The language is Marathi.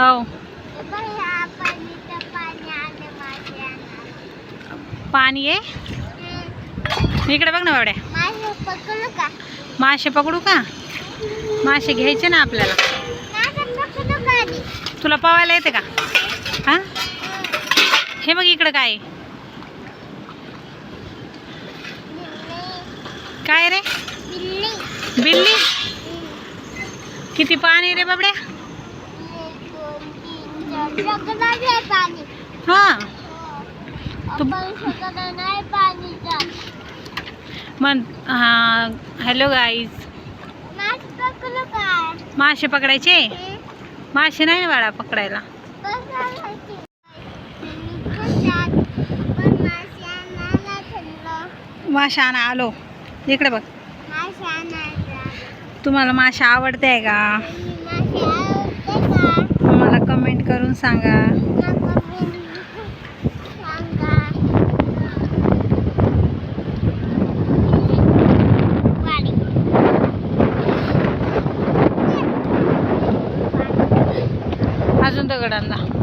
हो. हे पाणी आहे. इकडे बघ ना बाबड्या. माझं पकडू का मासे पकडू का? मासे घ्यायचे ना आपल्याला? तुला पवायला येते का? हा? हे बघ इकडं काय काय रे? बिल्ली. किती पाणी रे बाबड्या? हा. मन हा हॅलो गाईज मासे पकडायचे? मासे नाही वाडा पकडायला. माशा आणा आलो. इकडे बघ. तुम्हाला माशा आवडते का तुम्ही मासे आवडते का? मला कमेंट करून सांगा. अजून दगडांना.